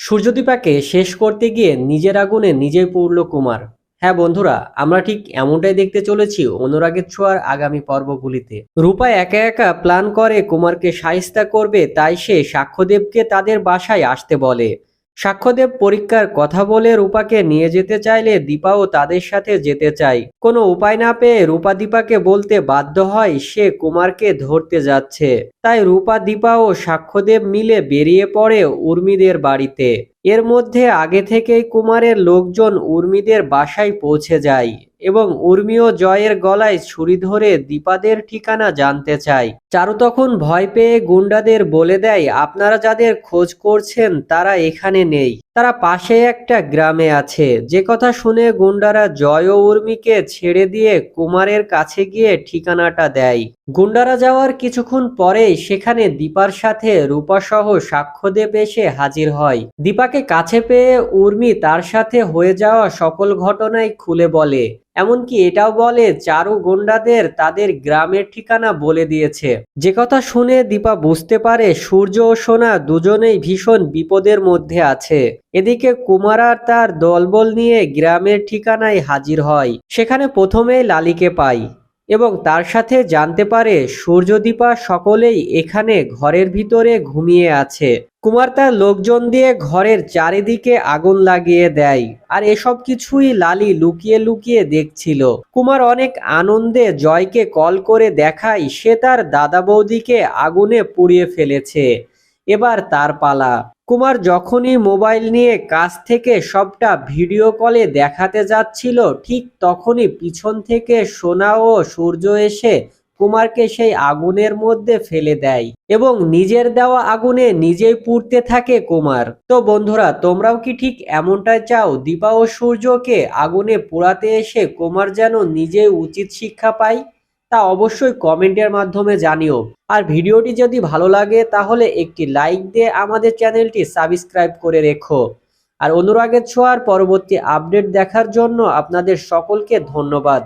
সূর্যদীপাকে শেষ করতে গিয়ে নিজের আগুনে নিজেই পড়ল কুমার। হ্যাঁ বন্ধুরা, আমরা ঠিক এমনটাই দেখতে চলেছি অনুরাগের ছোঁয়ার আগামী পর্বগুলিতে। রূপা একা একা প্ল্যান করে কুমারকে সাহিস্তা করবে, তাই সে সাক্ষ্যদেবকে তাদের বাসায় আসতে বলে। সাক্ষ্যদেব পরীক্ষার কথা বলে রূপাকে নিয়ে যেতে চাইলে দীপাও তাদের সাথে যেতে চায়। কোনো উপায় না পেয়ে রূপা দীপাকে বলতে বাধ্য হয় সে কুমারকে ধরতে যাচ্ছে। তাই রূপা, দীপা ও সাক্ষ্যদেব মিলে বেরিয়ে পড়ে উর্মিদের বাড়িতে। এর মধ্যে আগে থেকেই কুমারের লোকজন উর্মিদের বাসায় পৌঁছে যায় এবং উর্মি ও জয়ের গলায় ছুরি ধরে দীপাদের ঠিকানা জানতে চায়। চারু তখন ভয় পেয়ে গুন্ডাদের বলে দেয়, আপনারা যাদের খোঁজ করছেন, তারা এখানে নেই। তারা পাশে একটা গ্রামে আছে। যে কথা শুনে গুন্ডারা জয় উর্মিকে ছেড়ে দিয়ে কুমারের কাছে গিয়ে ঠিকানাটা দেয়। গুন্ডারা যাওয়ার কিছুক্ষণ পরেই সেখানে দীপার সাথে রূপাসহ সাক্ষ্যদেব এসে হাজির হয়। দীপাকে কাছে পেয়ে উর্মি তার সাথে হয়ে যাওয়া সকল ঘটনাই খুলে বলে। এমনকি এটাও বলে, চারু গুন্ডাদের তাদের গ্রামের ঠিকানা বলে দিয়েছে। যে কথা শুনে দীপা বুঝতে পারে সূর্য ও সোনা দুজনেই ভীষণ বিপদের মধ্যে আছে। এদিকে কুমার আর তার দলবল নিয়ে গ্রামের ঠিকানায় হাজির হয়। সেখানে প্রথমে লালিকে পাই। এবং তার সাথে জানতে পারে সূর্যদীপা সকলেই এখানে ঘরের ভিতরে ঘুমিয়ে আছে। কুমার তার লোকজন দিয়ে ঘরের চারিদিকে আগুন লাগিয়ে দেয় আর এসব কিছুই লালি লুকিয়ে লুকিয়ে দেখছিল। কুমার অনেক আনন্দে জয়কে কল করে দেখায় সে তার দাদা বৌদিকে আগুনে পুড়িয়ে ফেলেছে। এবার তার পালা। কুমার যখনই মোবাইল নিয়ে কাছ থেকে সবটা ভিডিও কলে দেখাতে যাচ্ছিল, ঠিক তখনই পিছন থেকে সোনা ও সূর্য এসে কুমারকে সেই আগুনের মধ্যে ফেলে দেয় এবং নিজের দেওয়া আগুনে নিজেই পুড়তে থাকে কুমার। তো বন্ধুরা, তোমরাও কি ঠিক এমনটাই চাও? দীপা ও সূর্যকে আগুনে পোড়াতে এসে কুমার যেন নিজেই উচিত শিক্ষা পায়? তা অবশ্যই কমেন্টের মাধ্যমে জানিও। আর ভিডিওটি যদি ভালো লাগে, তাহলে একটি লাইক দিয়ে আমাদের চ্যানেলটি সাবস্ক্রাইব করে রেখো। আর অনুরাগের ছোঁয়ার পরবর্তী আপডেট দেখার জন্য আপনাদের সকলকে ধন্যবাদ।